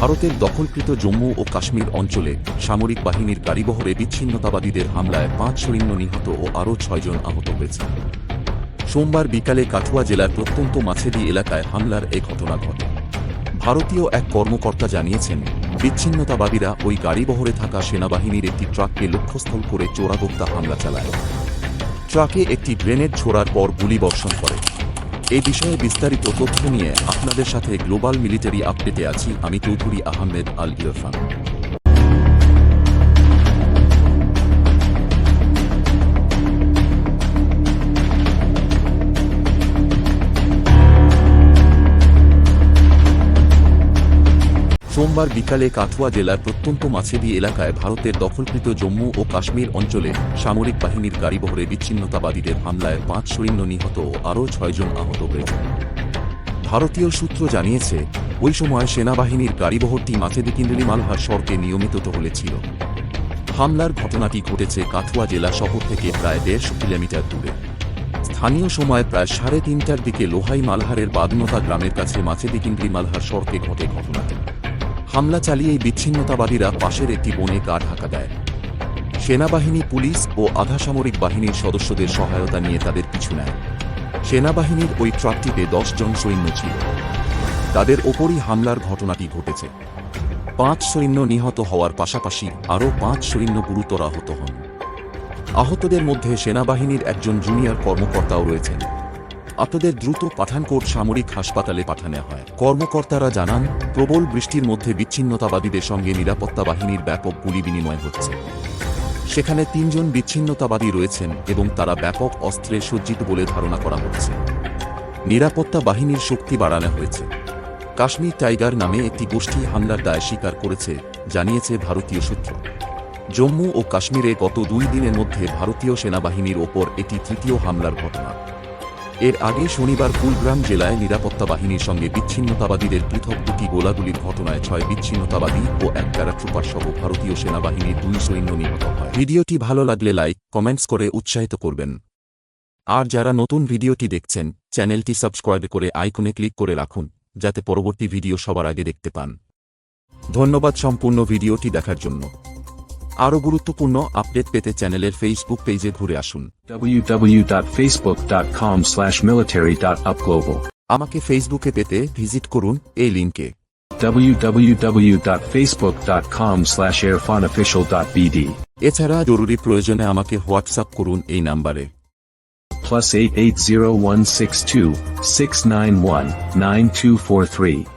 ভারতের দখলকৃত জম্মু ও কাশ্মীর অঞ্চলে সামরিক বাহিনীর গাড়িবহরে বিচ্ছিন্নতাবাদীদের হামলায় পাঁচ সৈন্য নিহত ও আরও ছয়জন আহত হয়েছে। সোমবার বিকালে কাঠুয়া জেলার প্রত্যন্ত মাছেদি এলাকায় হামলার এ ঘটনা ঘটে। ভারতীয় এক কর্মকর্তা জানিয়েছেন, বিচ্ছিন্নতাবাদীরা ওই গাড়িবহরে থাকা সেনাবাহিনীর একটি ট্রাককে লক্ষ্যস্থল করে চোরাগোপ্তা হামলা চালায়। ট্রাকে একটি গ্রেনেড ছোড়ার পর গুলি বর্ষণ করে। এই বিষয়ে বিস্তারিত তথ্য নিয়ে আপনাদের সাথে গ্লোবাল মিলিটারি আপডেটে আছি। আমি চৌধুরী আহমেদ আল ইরফান সোমবার বিকালে কাঠুয়া জেলার প্রত্যন্ত মাছেদি এলাকায় ভারতের দখলকৃত জম্মু ও কাশ্মীর অঞ্চলে সামরিক বাহিনীর গাড়িবহরে বিচ্ছিন্নতাবাদীদের হামলায় পাঁচ সৈন্য নিহত ও আরও ছয়জন আহত হয়েছে। ভারতীয় সূত্র জানিয়েছে, ওই সময় সেনাবাহিনীর গাড়িবহরটি মাছেদি কিন্ডলি মালহার সড়কে নিয়মিত টহলে ছিল। হামলার ঘটনাটি ঘটেছে কাঠুয়া জেলা শহর থেকে প্রায় দেড়শো কিলোমিটার দূরে। স্থানীয় সময় প্রায় সাড়ে তিনটার দিকে লোহাই মালহারের বাদনতা গ্রামের কাছে মাছেদি কিন্ডলি মালহার সড়কে ঘটে ঘটনাটি। হামলা চালিয়ে বিচ্ছিন্নতাবাদীরা পাশের একটি বনে গা ঢাকা দেয়। সেনাবাহিনী, পুলিশ ও আধাসামরিক বাহিনীর সদস্যদের সহায়তা নিয়ে তাদের পিছু নেয়। সেনাবাহিনীর ওই ট্রাকটিতে জন সৈন্য ছিল। তাদের ওপরই হামলার ঘটনাটি ঘটেছে। পাঁচ সৈন্য নিহত হওয়ার পাশাপাশি আরও পাঁচ সৈন্য গুরুতর আহত হন। আহতদের মধ্যে সেনাবাহিনীর একজন জুনিয়র কর্মকর্তাও রয়েছেন। আহতদের দ্রুত পাঠানকোট সামরিক হাসপাতালে পাঠানো হয়। কর্মকর্তারা জানান, প্রবল বৃষ্টির মধ্যে বিচ্ছিন্নতাবাদীদের সঙ্গে নিরাপত্তা বাহিনীর ব্যাপক গুলি বিনিময় হচ্ছে। সেখানে তিনজন বিচ্ছিন্নতাবাদী রয়েছেন এবং তারা ব্যাপক অস্ত্রে সজ্জিত বলে ধারণা করা হচ্ছে। নিরাপত্তা বাহিনীর শক্তি বাড়ানো হয়েছে। কাশ্মীর টাইগার নামে একটি গোষ্ঠী হামলার দায় স্বীকার করেছে, জানিয়েছে ভারতীয় সূত্র। জম্মু ও কাশ্মীরে গত দুই দিনের মধ্যে ভারতীয় সেনাবাহিনীর ওপর এটি তৃতীয় হামলার ঘটনা। এর আগে শনিবার কুলগ্রাম জেলায় নিরাপত্তা বাহিনীর সঙ্গে বিচ্ছিন্নতাবাদীদের পৃথক দুটি গোলাগুলির ঘটনায় ছয় বিচ্ছিন্নতাবাদী ও এক প্যারাট্রুপার সহ ভারতীয় সেনাবাহিনীর দুই সৈন্য নিহত হয়। ভিডিওটি ভালো লাগলে লাইক, কমেন্টস করে উৎসাহিত করবেন। আর যারা নতুন ভিডিওটি দেখছেন, চ্যানেলটি সাবস্ক্রাইব করে আইকনে ক্লিক করে রাখুন, যাতে পরবর্তী ভিডিও সবার আগে দেখতে পান। ধন্যবাদ সম্পূর্ণ ভিডিওটি দেখার জন্য। আরও গুরুত্বপূর্ণ আপডেট পেতে চ্যানেলের ফেসবুক পেজে ঘুরে আসুন। www.facebook.com slash military.upglobal আমাকে ফেসবুকে পেতে ভিজিট করুন এই লিঙ্কে www.facebook.com slash airfonofficial.bd এছাড়া জরুরি প্রয়োজনে আমাকে হোয়াটসঅ্যাপ করুন এই নাম্বারে। plus 880162 691 9243